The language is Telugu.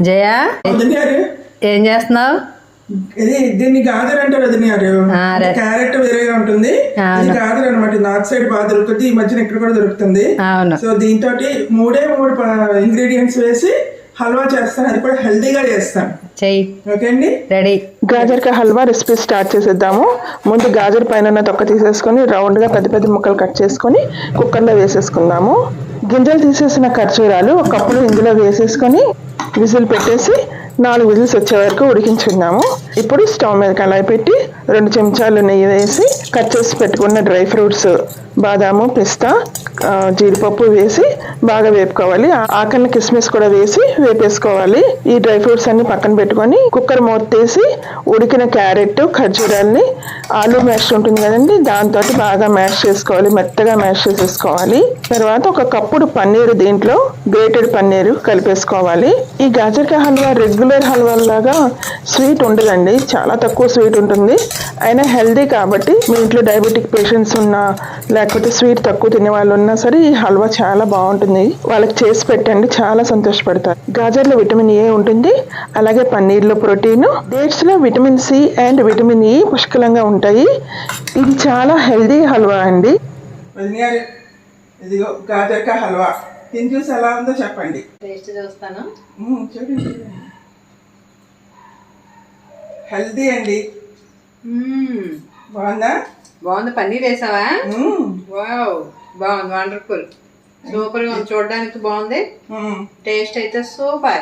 జయ? వదిన గారు. ఏం చేస్తున్నావు? ఇది దీన్ని గాజర్ అంటారు రే. క్యారెట్ వేరేగా ఉంటుంది. ఇది గాజర్ అనమాట నార్త్ సైడ్ బాగా దొరుకుతుంది. ఈ మధ్యన ఇక్కడ కూడా దొరుకుతుంది. సో దీంతో మూడే మూడు ఇంగ్రీడియంట్స్ వేసి హల్వా చేస్తాను. అది కూడా హెల్తీగా చేస్తాను. చెయ్యి. ఓకే అండి? రెడీ. గాజర్ కా హల్వా రెసిపీ స్టార్ట్ చేసేద్దాము. ముందు గాజర్ పైన తొక్క తీసేసుకొని రౌండ్గా పెద్ద పెద్ద ముక్కలు కట్ చేసుకొని కుక్కర్లో వేసేసుకుందాము. గింజలు తీసేసిన ఖర్జూరాలు ఒక కప్పులో ఇందులో వేసేసుకొని విజిల్ పెట్టేసి నాలుగు విజిల్స్ వచ్చే వరకు ఉడికించుకుందాము ఇప్పుడు స్టవ్ మీద కళాయి పెట్టి రెండు చెంచాలు నెయ్యి వేసి కట్ చేసి పెట్టుకున్న డ్రై ఫ్రూట్స్ బాదాము పిస్తా జీడిపప్పు వేసి బాగా వేపుకోవాలి. ఆ- కిస్మిస్ కూడా వేసి వేపేసుకోవాలి. ఈ డ్రై ఫ్రూట్స్ అన్ని పక్కన పెట్టుకొని కుక్కర్ మూత తీసి ఉడికిన క్యారెట్ ఖర్జూరాల్ని ఆలు మ్యాష్ ఉంటుంది కదండి దాంతో బాగా మ్యాష్ చేసుకోవాలి. మెత్తగా మ్యాష్ చేసేసుకోవాలి. తర్వాత ఒక కప్పుడు పన్నీరు దీంట్లో గ్రేటెడ్ పన్నీరు కలిపేసుకోవాలి. ఈ గాజర్కా హల్వా రెగ్యులర్ హల్వా లాగా స్వీట్ ఉండదండి. చాలా తక్కువ స్వీట్ ఉంటుంది. అయినా హెల్దీ కాబట్టి మీ ఇంట్లో డయాబెటిక్ పేషెంట్స్ ఉన్నా లేకపోతే స్వీట్ తక్కువ తినే వాళ్ళు ఉన్నా సరే ఈ హల్వా చాలా బాగుంటుంది. వాళ్ళకి చేసి పెట్టండి. చాలా సంతోషపడతారు. గాజర్లో విటమిన్ ఏ ఉంటుంది. అలాగే పన్నీర్లో protein డేట్స్లో vitamin C and vitamin E పుష్కలంగా ఉంటాయి. ఇది చాలా హెల్దీ హల్వా అండి. ఇదిగో హల్వా. తిని చూసి ఎలా ఉందో చెప్పండి. టేస్ట్ చూస్తాను. చూడండి. హెల్దీ అండి. బాగుందా? బాగుంది. పన్నీర్ వేసావా? వావ్. బాగుంది. వండర్ఫుల్. సూపర్గా ఉంది చూడడానికి బాగుంది. టేస్ట్ అయితే సూపర్.